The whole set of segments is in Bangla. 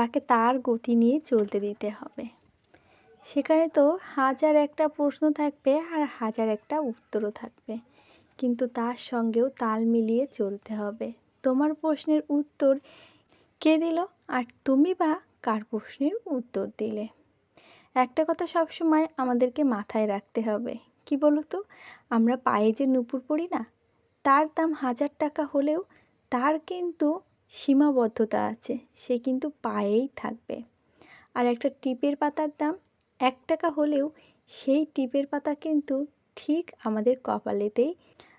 তাকে তার গতি নিয়ে চলতে দিতে হবে। সেখানে তো হাজার একটা প্রশ্ন থাকবে আর হাজার একটা উত্তরও থাকবে। কিন্তু তার সঙ্গেও তাল মিলিয়ে চলতে হবে। তোমার প্রশ্নের উত্তর কে দিল আর তুমি বা কার প্রশ্নের উত্তর দিলে? একটা কথা সবসময় আমাদেরকে মাথায় রাখতে হবে। কি বলো তো আমরা পায়ে যে নুপুর পড়ি না, তার দাম হাজার টাকা হলেও তার কিন্তু সীমাবদ্ধতা আছে, সে কিন্তু পায়েই থাকবে। আর একটা টিপের পাতার দাম এক টাকা হলেও সেই টিপের পাতা কিন্তু ঠিক আমাদের কপালেতেই।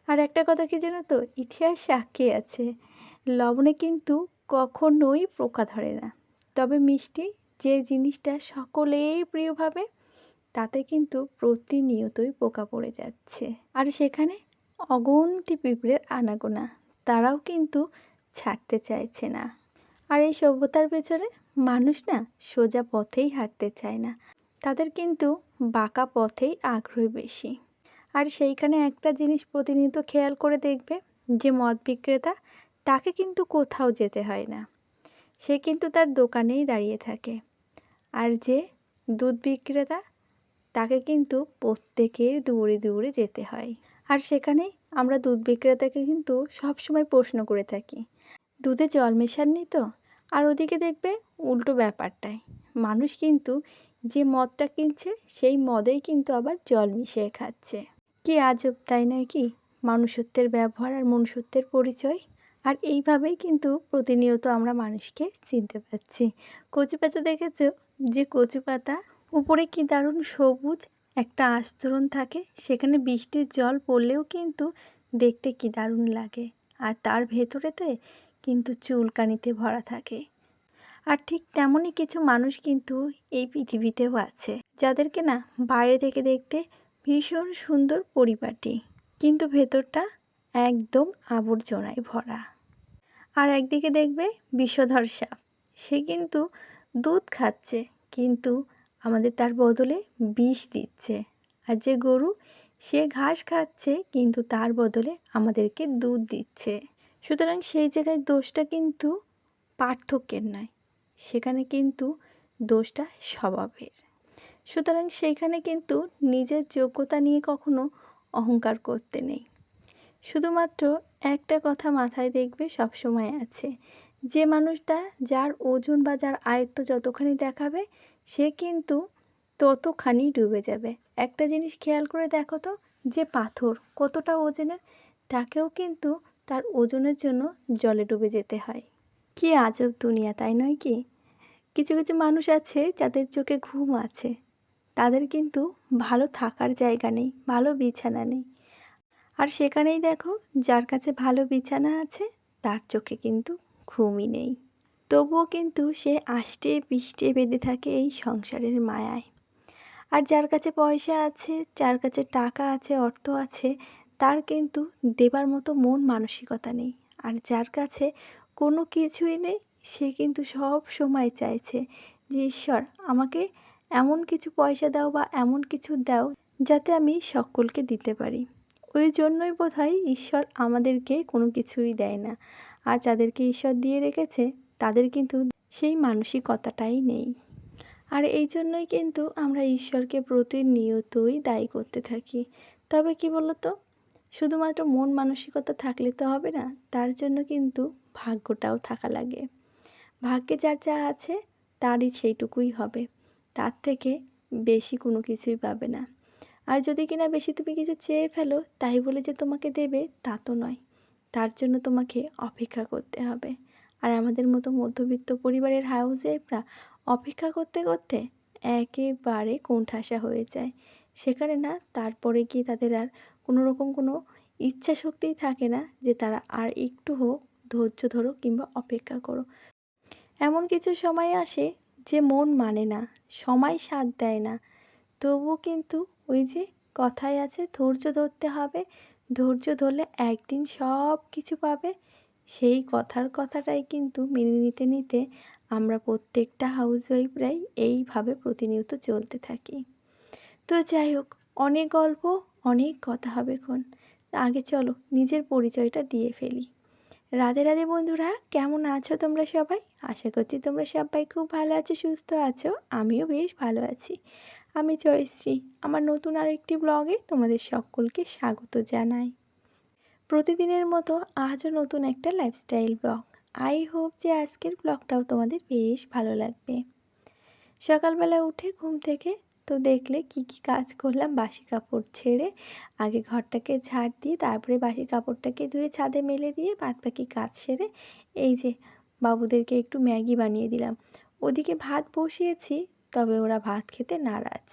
আর একটা কথা কি জানো তো? ইতিহাস সাক্ষী আছে। লবণে কিন্তু কখনোই পোকা ধরে না। তবে মিষ্টি যে জিনিসটা সকলেই প্রিয় ভাবে, তাতে কিন্তু প্রতিনিয়তই পোকা পড়ে যাচ্ছে। আর সেখানে অগন্তি পিঁপড়ের আনাগোনা, তারাও কিন্তু ছাড়তে চাইছে না। আর এই সভ্যতার পেছনে মানুষ না সোজা পথেই হাঁটতে চায় না। তাদের কিন্তু বাঁকা পথেই আগ্রহ বেশি। আর সেইখানে একটা জিনিস প্রতিনিয়ত খেয়াল করে দেখবে যে, মদ বিক্রেতা তাকে কিন্তু কোথাও যেতে হয় না। সে কিন্তু তার দোকানেই দাঁড়িয়ে থাকে। আর যে দুধ বিক্রেতা তাকে কিন্তু প্রত্যেকের দৌড়ে দৌড়ে যেতে হয়। আর সেখানে আমরা দুধ বিক্রেতাকে কিন্তু সবসময় প্রশ্ন করে থাকি দুধে জল মেশাননি তো? আর ওদিকে দেখবে উল্টো ব্যাপারটাই। মানুষ কিন্তু যে মদটা কিনছে, সেই মদেই কিন্তু আবার জল মিশিয়ে খাচ্ছে। কি আজব, তাই নয় কি? মানুষত্বের ব্যবহার আর মনুষ্যত্বের পরিচয়। আর এইভাবেই কিন্তু প্রতিনিয়ত আমরা মানুষকে চিনতে পারছি কচু পাতা দেখেছ? যে কচু পাতা উপরে কি দারুণ সবুজ একটা আস্তরণ থাকে, সেখানে বৃষ্টির জল পড়লেও কিন্তু দেখতে কি দারুণ লাগে। আর তার ভেতরেতে কিন্তু চুলকানিতে ভরা থাকে। আর ঠিক তেমনই কিছু মানুষ কিন্তু এই পৃথিবীতেও আছে, যাদেরকে না বাইরে থেকে দেখতে ভীষণ সুন্দর পরিপাটি কিন্তু ভেতরটা একদম আবর্জনায় ভরা। আর একদিকে দেখবে বিষধর সাপ, সে কিন্তু দুধ খাচ্ছে, কিন্তু আমাদের তার বদলে বিষ দিচ্ছে। আর যে গরু সে ঘাস খাচ্ছে, কিন্তু তার বদলে আমাদেরকে দুধ দিচ্ছে। সুতরাং সেই জায়গায় দোষটা কিন্তু পার্থক্যের নয়, সেখানে কিন্তু দোষটা স্বভাবের। সুতরাং সেইখানে কিন্তু নিজের যোগ্যতা নিয়ে কখনো অহংকার করতে নেই। শুধুমাত্র একটা কথা মাথায় দেখবে সবসময় আছে, যে মানুষটা যার ওজন বা যার আয়ত্ত যতখানি দেখাবে, সে কিন্তু ততখানি ডুবে যাবে। একটা জিনিস খেয়াল করে দেখো তো, যে পাথর কতটা ওজনের, তাকেও কিন্তু তার ওজনের জন্য জলে ডুবে যেতে হয়। কি আজব দুনিয়া, তাই নয় কি? কিছু কিছু মানুষ আছে যাদের চোখে ঘুম আছে। তাদের কিন্তু ভালো থাকার জায়গা নেই, ভালো বিছানা নেই। আর সেখানেই দেখো, যার কাছে ভালো বিছানা আছে, তার চোখে কিন্তু ঘুমই নেই। তবুও কিন্তু সে আষ্টে পিষ্টে বেঁধে থাকে এই সংসারের মায়ায়। আর যার কাছে পয়সা আছে, যার কাছে টাকা আছে, অর্থ আছে তার কিন্তু দেবার মতো মন মানসিকতা নেই। আর যার কাছে কোনো কিছুই নেই, সে কিন্তু সব সময় চাইছে যে, ঈশ্বর, আমাকে এমন কিছু পয়সা দাও বা এমন কিছু দাও যাতে আমি সকলকে দিতে পারি। ওই জন্যই বোধ হয় ঈশ্বর আমাদেরকে কোনো কিছুই দেয় না। আর যাদেরকে ঈশ্বর দিয়ে রেখেছে, তাদের কিন্তু সেই মানসিকতাটাই নেই। আর এই জন্যই কিন্তু আমরা ঈশ্বরকে প্রতিনিয়তই দায়ী করতে থাকি। তবে কি বলতো? শুধুমাত্র মন মানসিকতা থাকলে তো হবে না, তার জন্য কিন্তু ভাগ্যটাও থাকা লাগে। ভাগ্যে যার যা আছে, তারই সেইটুকুই হবে। তার থেকে বেশি কোনো কিছুই পাবে না। আর যদি কিনা বেশি তুমি কিছু চেয়ে ফেলো, তাই বলে যে তোমাকে দেবে, তা তো নয়। তার জন্য তোমাকে অপেক্ষা করতে হবে। আর আমাদের মতো মধ্যবিত্ত পরিবারের হাউস অপেক্ষা করতে করতে একেবারে কোণঠাসা হয়ে যায়। সেখানে না, তারপরে গিয়ে তাদের আর কোনো রকম কোনো ইচ্ছা শক্তিই থাকে না যে তারা আর একটু হোক, ধৈর্য ধরো কিংবা অপেক্ষা করো। এমন কিছু সময় আসে যে মন মানে না, সময় সাথ দেয় না। তবুও কিন্তু ওই যে কথায় আছে, ধৈর্য ধরতে হবে। ধৈর্য ধরলে একদিন সব কিছু পাবে। সেই কথার কথাটাই কিন্তু মেনে নিতে নিতে আমরা প্রত্যেকটা হাউস ওয়াইফরাই এইভাবে প্রতিনিয়ত চলতে থাকি। তো যাই হোক, অনেক গল্প অনেক কথা হবে এখন। আগে চলো, নিজের পরিচয়টা দিয়ে ফেলি। রাধে রাধে বন্ধুরা, কেমন আছো তোমরা সবাই? আশা করছি তোমরা সবাই খুব ভালো আছো, সুস্থ আছো। আমিও বেশ ভালো আছি। আমি জয়শ্রী, আমার নতুন আর একটি ব্লগে তোমাদের সকলকে স্বাগত জানাই। প্রতিদিনের মতো আজও নতুন একটা লাইফস্টাইল ব্লগ আই হোপ যে আজকের ব্লগটাও তোমাদের বেশ ভালো লাগবে। সকালবেলা উঠে ঘুম থেকে তো দেখলে কি কি কাজ করলাম? বাসি কাপড় ছেড়ে আগে ঘরটাকে ঝাড় দিয়ে, তারপরে বাসি কাপড়টাকে ধুয়ে ছাদে মেলে দিয়ে বাদ বাকি কাজ সেরে এই যে বাবুদেরকে একটু ম্যাগি বানিয়ে দিলাম। ওদিকে ভাত বসিয়েছি, তবে ওরা ভাত খেতে নারাজ।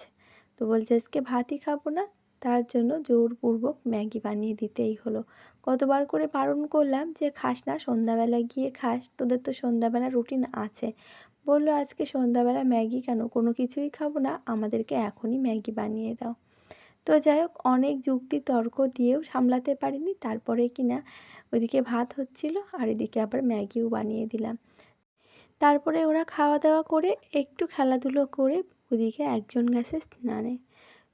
তো বলছে, আজকে ভাতই খাব না। তার জন্য জোরপূর্বক ম্যাগি বানিয়ে দিতেই হলো। কতবার করে বারণ করলাম যে, খাস না, সন্ধ্যাবেলা গিয়ে খাস, তোদের তো সন্ধ্যাবেলা রুটিন আছে। বলল, আজকে সন্ধ্যাবেলা ম্যাগি কেন? কোনো কিছুই খাব না, আমাদেরকে এখনই ম্যাগি বানিয়ে দাও। তো যাই হোক, অনেক যুক্তি তর্ক দিয়েও সামলাতে পারিনি, তারপরে কিনা ওইদিকে ভাত হচ্ছিল আর এদিকে আবার ম্যাগিও বানিয়ে দিলাম। তারপরে ওরা খাওয়া দাওয়া করে একটু খেলাধুলো করে ওদিকে একজন গেছে স্নানে।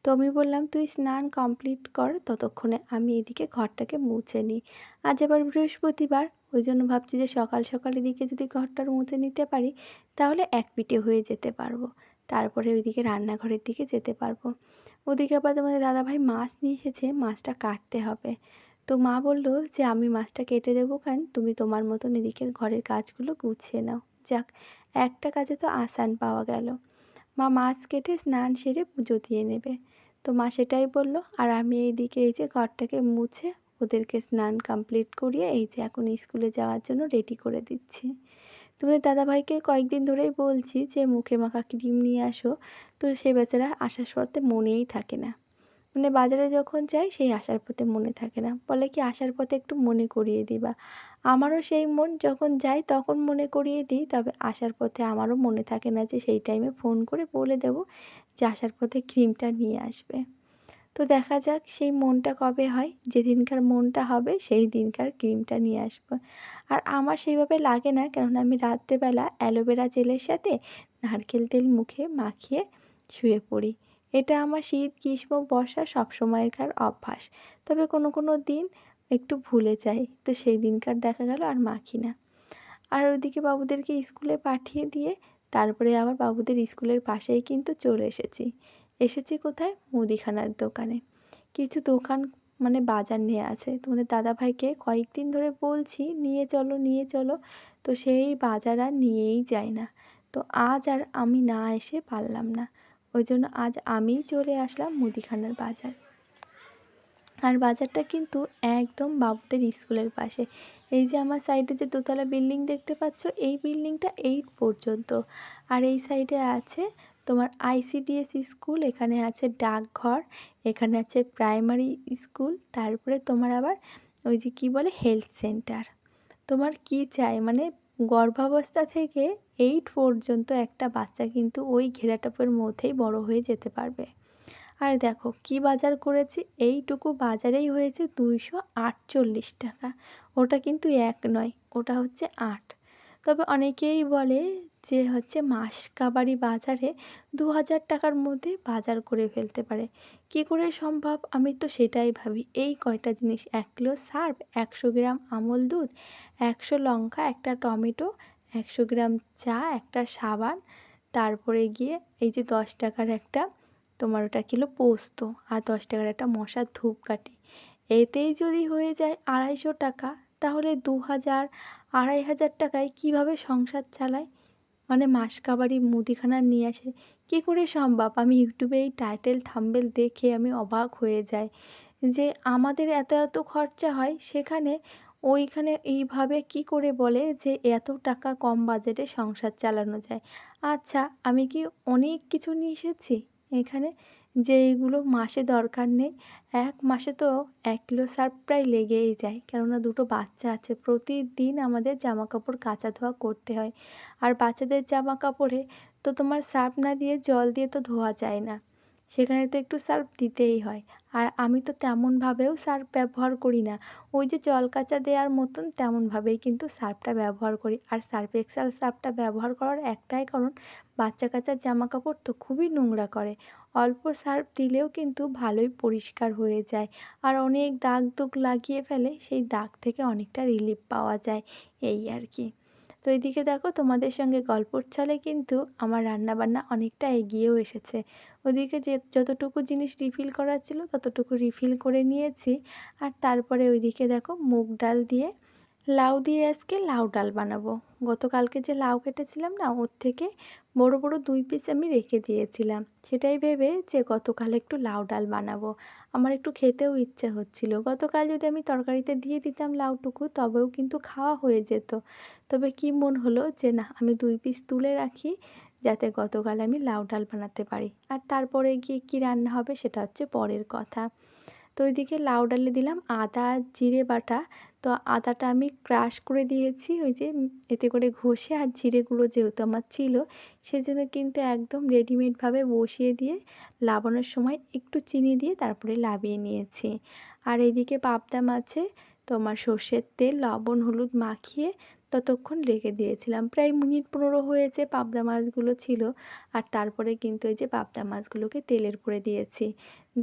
তো আমি বললাম, তুই স্নান কমপ্লিট কর, ততক্ষণে আমি এদিকে ঘরটাকে মুছে নিই। আজ আবার বৃহস্পতিবার ওই জন্য ভাবছি যে সকাল সকাল এদিকে যদি ঘরটার মুছে নিতে পারি, তাহলে এক পিঠে হয়ে যেতে পারব। তারপরে ওইদিকে রান্নাঘরের দিকে যেতে পারব। ওদিকে আবার তোমাদের দাদাভাই মাছ নিয়ে এসেছে, মাছটা কাটতে হবে। তো মা বলল যে, আমি মাছটা কেটে দেবো কেন? তুমি তোমার মতন এদিকের ঘরের কাজগুলো গুছিয়ে নাও। যাক, একটা কাজে তো আসান পাওয়া গেল। মা মাছ কেটে স্নান সেরে পুজো দিয়ে নেবে। তো মা সেটাই বলল, আর আমি এই দিকে এই যে ঘরটাকে মুছে ওদেরকে স্নান কমপ্লিট করিয়ে এই যে এখন স্কুলে যাওয়ার জন্য রেডি করে দিচ্ছি। তুমি দাদাভাইকে কয়েকদিন ধরেই বলছি যে, মুখে মাখা ক্রিম নিয়ে আসো। তো সে বেচারা আসার শর্তে মনেই থাকে না। মানে বাজারে যখন যাই সেই আসার পথে মনে থাকে না। বলে কি আসার পথে একটু মনে করিয়ে দিবা। আমারও সেই মন যখন যাই তখন মনে করিয়ে দিই, তবে আসার পথে আমারও মনে থাকে না যে সেই টাইমে ফোন করে বলে দেব যে আসার পথে ক্রিমটা নিয়ে আসবে। তো দেখা যাক সেই মনটা কবে হয়, যেদিনকার মনটা হবে সেই দিনকার ক্রিমটা নিয়ে আসব। আর আমার সেইভাবে লাগে না, কেননা আমি রাত্রেবেলা অ্যালোভেরা জেলের সাথে নারকেল তেল মুখে মাখিয়ে শুয়ে পড়ি। এটা আমার শীত, গ্রীষ্ম, বর্ষা সব সময়কার অভ্যাস। তবে কোনো কোনো দিন একটু ভুলে যাই। তো সেই দিনকার দেখা গেল আর মাখি না আর ওইদিকে বাবুদেরকে স্কুলে পাঠিয়ে দিয়ে তারপরে আবার বাবুদের স্কুলের পাশেই কিন্তু চলে এসেছি। এসেছি কোথায়? মুদিখানার দোকানে। কিছু দোকান মানে বাজার নিয়ে আছে। তোমাদের দাদাভাইকে কয়েকদিন ধরে বলছি, নিয়ে চলো নিয়ে চলো। তো সেই বাজার আর নিয়েই যায় না। তো আজ আর আমি না এসে পারলাম না। ওই জন্য আজ আমিই চলে আসলাম মুদিখানার বাজার। আর বাজারটা কিন্তু একদম বাবুদের স্কুলের পাশে। এই যে আমার সাইডে যে দোতলা বিল্ডিং দেখতে পাচ্ছ, এই বিল্ডিংটা এইট পর্যন্ত। আর এই সাইডে আছে তোমার আইসিডিএস স্কুল, এখানে আছে ডাকঘর, এখানে আছে প্রাইমারি স্কুল, তারপরে তোমার আবার ওই যে কী বলে হেলথ সেন্টার। তোমার কি চাই? মানে গর্ভাবস্থা থেকে এইট পর্যন্ত একটা বাচ্চা কিন্তু ওই ঘেরাটপের মধ্যেই বড় হয়ে যেতে পারবে। আর দেখো, কি বাজার করেছি? এইটুকু বাজারেই হয়েছে দুইশো আটচল্লিশ টাকা। ওটা কিন্তু এক নয়, ওটা হচ্ছে আট। তবে অনেকেই বলে যে হচ্ছে মাসকাবারি বাজারে দু হাজার টাকার মধ্যে বাজার করে ফেলতে পারে। কি করে সম্ভব? আমি তো সেটাই ভাবি। এই কয়টা জিনিস? এক কিলো সার্ফ, একশো গ্রাম আমল দুধ, একশো লঙ্কা, একটা টমেটো একশো গ্রাম চা, একটা সাবান, তারপরে গিয়ে এই যে দশ টাকার একটা তোমার ওটা কিলো পোস্ত আর দশ টাকার একটা মশার ধূপকাঠি। এতেই যদি হয়ে যায় আড়াইশো টাকা, তাহলে দু হাজার, আড়াই হাজার টাকায় কীভাবে সংসার চালায়? মানে মাসকাবারি মুদিখানা নিয়ে আসে। কী করে সম্ভব? আমি ইউটিউবে এই টাইটেল থাম্বেল দেখে আমি অবাক হয়ে যাই যে আমাদের এত এত খরচা হয়, সেখানে ওইখানে এইভাবে কি করে বলে যে এত টাকা কম বাজেটে সংসার চালানো যায়? আচ্ছা আমি কি অনেক কিছু নিয়ে এসেছি এখানে? যে এইগুলো মাসে দরকার নেই। এক মাসে তো এক কিলো সার্ফ প্রায় লেগেই যায়। কেননা দুটো বাচ্চা আছে। প্রতিদিন আমাদের জামা কাপড় কাচা ধোয়া করতে হয়। আর বাচ্চাদের জামা কাপড়ে তো তোমার সার্ফ না দিয়ে জল দিয়ে তো ধোয়া যায় না। সেখানে তো একটু সার্ফ দিতেই হয়। আর আমি তো তেমনভাবেও সার্ফ ব্যবহার করি না। ওই যে জল কাচা দেওয়ার মতন তেমনভাবেই কিন্তু সার্ফটা ব্যবহার করি। আর সার্ফ এক্সেল সার্ফটা ব্যবহার করার একটাই কারণ, বাচ্চা কাচ্চার জামা কাপড় তো খুবই নোংরা করে। অল্প সার্ফ দিলেও কিন্তু ভালোই পরিষ্কার হয়ে যায়। আর অনেক দাগ দুগ লাগিয়ে ফেলে সেই দাগ থেকে অনেকটা রিলিফ পাওয়া যায়। এই আর কি। তো এদিকে দেখো তোমাদের সঙ্গে গল্পর ছলে কিন্তু আমার রান্নাবান্না অনেকটা এগিয়েও এসেছে। ওদিকে যে যতটুকু জিনিস রিফিল করার ছিল ততটুকু রিফিল করে নিয়েছি। আর তারপরে ওইদিকে দেখো মুগ ডাল দিয়ে লাউ দিয়ে আজকে লাউ ডাল বানাবো। গতকালকে যে লাউ কেটেছিলাম না, ওর থেকে বড় বড় দুই পিস আমি রেখে দিয়েছিলাম। সেটাই ভেবে যে গতকাল একটু লাউ ডাল বানাবো। আমার একটু খেতেও ইচ্ছে হচ্ছিল। গতকাল যদি আমি তরকারিতে দিয়ে দিতাম লাউটুকু, তবেও কিন্তু খাওয়া হয়ে যেত। তবে কি মন হলো যে না, আমি দুই পিস তুলে রাখি যাতে গতকাল আমি লাউ ডাল বানাতে পারি। আর তারপরে গিয়ে কি রান্না হবে সেটা হচ্ছে পরের কথা। তো ওইদিকে লাউ ডালে দিলাম আদা, জিরে বাটা। তো আদাটা আমি ক্রাশ করে দিয়েছি, ওই যে এতে করে ঘষে আর জিরেগুলো যেহেতু আমার ছিল, সেজন্য কিন্তু একদম রেডিমেডভাবে বসিয়ে দিয়ে লাবানোর সময় একটু চিনি দিয়ে তারপরে লাবিয়ে নিয়েছি। আর এইদিকে পাবদা মাছে তোমার সর্ষের তেল, লবণ, হলুদ মাখিয়ে ততক্ষণ রেখে দিয়েছিলাম। প্রায় মিনিট পনেরো হয়েছে পাবদা মাছগুলো ছিল আর তারপরে কিন্তু এই যে পাবদা মাছগুলোকে তেলের পরে দিয়েছি।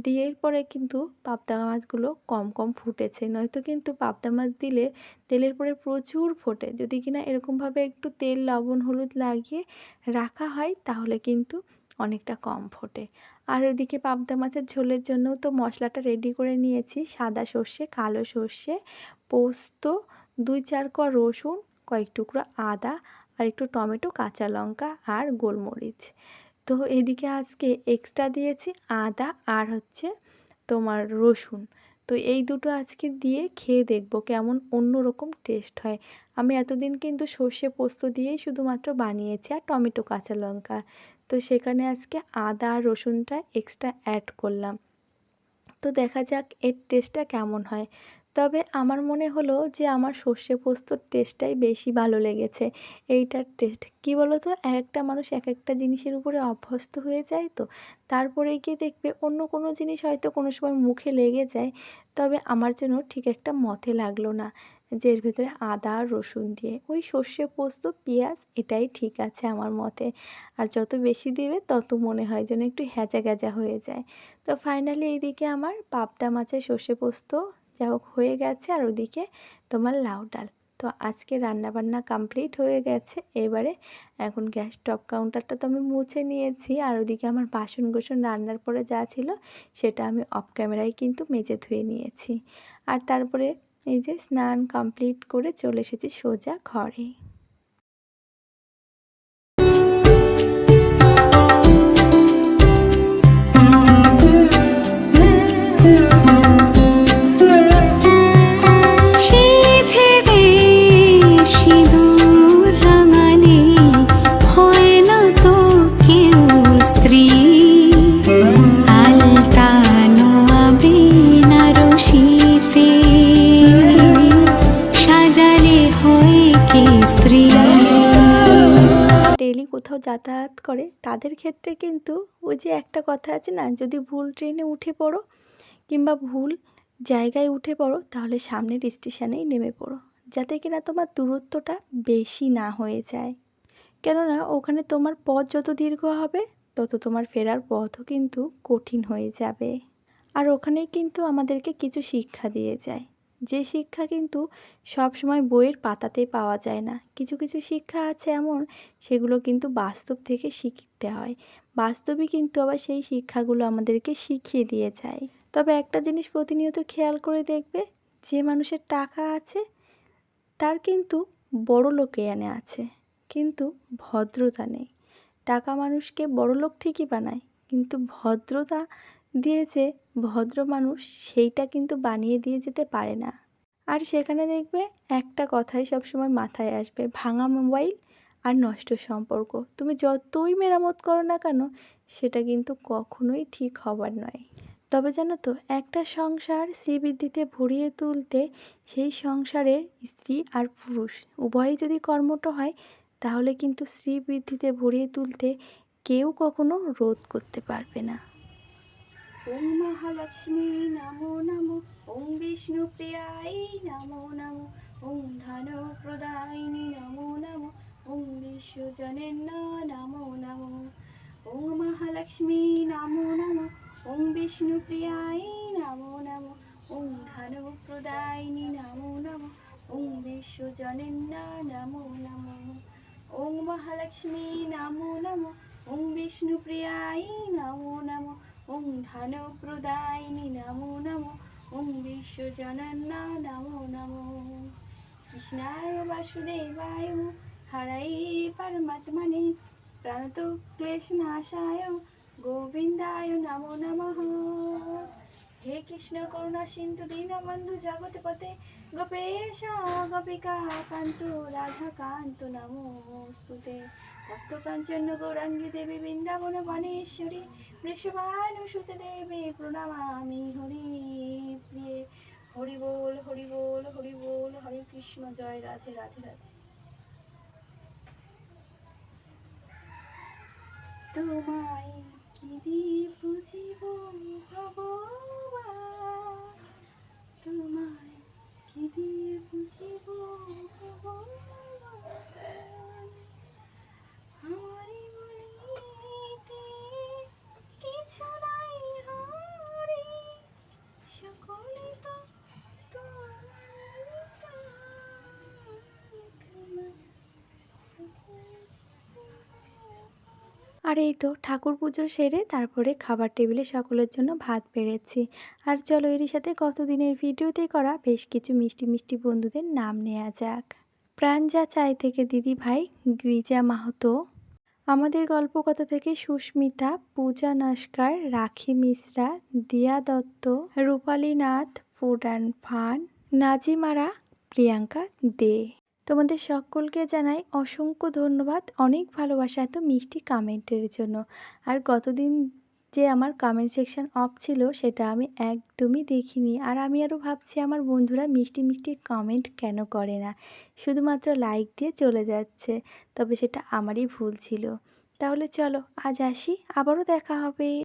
দিয়ে পরে কিন্তু পাবদা মাছগুলো কম কম ফুটেছে। নয়তো কিন্তু পাবদা মাছ দিলে তেলের পরে প্রচুর ফোটে। যদি কিনা এরকমভাবে একটু তেল, লবণ, হলুদ লাগিয়ে রাখা হয় তাহলে কিন্তু অনেকটা কম ফোটে। আর ওদিকে পাবদা মাছের ঝোলের জন্যও তো মশলাটা রেডি করে নিয়েছি। সাদা সর্ষে, কালো সর্ষে, পোস্ত, দুই চার ক রসুন কয়েক টুকরো আদা আর একটু টমেটো, কাঁচা লঙ্কা আর গোলমরিচ। তো এদিকে আজকে এক্সট্রা দিয়েছি আদা আর হচ্ছে তোমার রসুন। তো এই দুটো আজকে দিয়ে খেয়ে দেখব কেমন অন্য রকম টেস্ট হয়। আমি এতদিন কিন্তু সর্ষে পোস্ত দিয়েই শুধুমাত্র বানিয়েছি আর টমেটো, কাঁচা লঙ্কা। তো সেখানে আজকে আদা আর রসুনটা এক্সট্রা অ্যাড করলাম। তো দেখা যাক এর টেস্টটা কেমন হয়। তবে আমার মনে হলো যে আমার সর্ষে পোস্তর টেস্টটাই বেশি ভালো লেগেছে। এইটার টেস্ট কী বলো তো এক একটা মানুষ এক একটা জিনিসের উপরে অভ্যস্ত হয়ে যায় তো, তারপরে গিয়ে দেখবে অন্য কোনো জিনিস হয়তো কোনো সময় মুখে লেগে যায়, তবে আমার জন্য ঠিক একটা মতে লাগল না, যে এর ভেতরে আদা আর রসুন দিয়ে। ওই সর্ষে পোস্ত, পেঁয়াজ, এটাই ঠিক আছে আমার মতে। আর যত বেশি দেবে, তত মনে হয় যেন একটু হ্যাজা গ্যাজা হয়ে যায়। তো ফাইনালি এইদিকে আমার পাবদা মাছের সর্ষে পোস্ত যা হোক হয়ে গেছে আর ওদিকে তোমার লাউ ডাল। তো আজকে রান্নাবান্না কমপ্লিট হয়ে গেছে। এবারে এখন গ্যাস টপ কাউন্টারটা তো আমি মুছে নিয়েছি আর ওদিকে আমার বাসন গোসন রান্নার পরে যা ছিল সেটা আমি অফ ক্যামেরায় কিন্তু মেজে ধুয়ে নিয়েছি। আর তারপরে এই যে স্নান কমপ্লিট করে চলে এসেছি সোজা ঘরে। যাতায়াত করে, তাদের ক্ষেত্রে কিন্তু ওই যে একটা কথা আছে না, যদি ভুল ট্রেনে উঠে পড়ো কিংবা ভুল জায়গায় উঠে পড়ো, তাহলে সামনের স্টেশনেই নেমে পড়ো, যাতে কিনা তোমার দূরত্বটা বেশি না হয়ে যায়। কেননা ওখানে তোমার পথ যত দীর্ঘ হবে, তত তোমার ফেরার পথও কিন্তু কঠিন হয়ে যাবে। আর ওখানেই কিন্তু আমাদেরকে কিছু শিক্ষা দিয়ে যায়। যে শিক্ষা কিন্তু সব সময় বইয়ের পাতাতেই পাওয়া যায় না। কিছু কিছু শিক্ষা আছে এমন, সেগুলো কিন্তু বাস্তব থেকে শিখতে হয়। বাস্তবই কিন্তু আবার সেই শিক্ষাগুলো আমাদেরকে শিখিয়ে দিয়ে যায়। তবে একটা জিনিস প্রতিনিয়ত খেয়াল করে দেখবে, যে মানুষের টাকা আছে, তার কিন্তু বড় এনে আছে, কিন্তু ভদ্রতা নেই। টাকা মানুষকে বড় লোক ঠিকই বানায়, কিন্তু ভদ্রতা দিয়েছে, ভদ্র মানুষ সেইটা কিন্তু বানিয়ে দিয়ে যেতে পারে না। আর সেখানে দেখবে একটা কথাই সবসময় মাথায় আসবে, ভাঙা মোবাইল আর নষ্ট সম্পর্ক। তুমি যতই মেরামত করো না কেন, সেটা কিন্তু কখনোই ঠিক হবার নয়। তবে জানো তো, একটা সংসার শ্রীবৃদ্ধিতে ভরিয়ে তুলতে সেই সংসারের স্ত্রী আর পুরুষ উভয়ই যদি কর্মঠ হয়, তাহলে কিন্তু শ্রীবৃদ্ধিতে ভরিয়ে তুলতে কেউ কখনো রোধ করতে পারবে না। ওম মহালক্ষ্মী নমো নমো, ওম বিষ্ণুপ্রিয়াই নমো নমো, ওম ধন প্রদায়িনী নমো নমো, ওম বিশ্বজনেন্য নমো নমো। ওম মহালক্ষ্মী নমো নমো, ওম বিষ্ণুপ্রিয়াই নমো নমো, ওম ধন প্রদায়িনী নমো নমো, ওম বিশ্বজনেন্য নমো নমো। ওম মহালক্ষ্মী নমো নমো, ওম বিষ্ণুপ্রিয়াই নমো নমো ওম ধন প্রদায়িনী নমো নমো ওম বিশ্বজনন্য নমো নমো। কৃষ্ণায় বাসুদেবায় হরাই পরমাত্মনে প্রণত ক্লেশ নাশায় গোবিন্দায় নমো নমঃ। হে কৃষ্ণ করুণা সিন্ধু দীনবন্ধু জগৎপতে গোপেশ গোপিকা কান্ত, রাধা কান্ত নমোস্তুতে ভক্ত কাঞ্চন গৌরাঙ্গী দেবী বৃন্দাবন বনেশ্বরী বৃষভানুসুতে দেবী প্রণমামি হরি প্রিয়ে। হরি বল হরি বল হরি বল, হরে কৃষ্ণ, জয় রাধে রাধে রাধে। তোমায় কি দিয়ে বুঝিব ভগবান? তোমায় কি দিয়ে বুঝিব ভগবান আর এই তো ঠাকুর পুজো সেরে তারপরে খাবার টেবিলে সকলের জন্য ভাত বেড়েছি আর চলো এরই সাথে কতদিনের ভিডিওতে করা বেশ কিছু মিষ্টি মিষ্টি বন্ধুদের নাম নেওয়া যাক। প্রাণ যা চাই থেকে দিদি ভাই, গ্রিজা মাহাতো। আমাদের গল্পকথা থেকে সুস্মিতা, পূজা নস্কার, Rakhi Mishra, Diya Dutta, Rupali Nath food and fun, নাজিমারা, Priyanka De. তোমাদের সকলকে জানাই অসংখ্য ধন্যবাদ, অনেক ভালোবাসা এত মিষ্টি কমেন্টের জন্য। আর গতদিন যে আমার কমেন্ট সেকশন অফ ছিল, সেটা আমি একদমই দেখিনি। আর আমি আরও ভাবছি, আমার বন্ধুরা মিষ্টি মিষ্টি কমেন্ট কেন করে না? শুধুমাত্র লাইক দিয়ে চলে যাচ্ছে, তবে সেটা আমারই ভুল ছিল। তাহলে চলো, আজ আসি, আবারও দেখা হবে।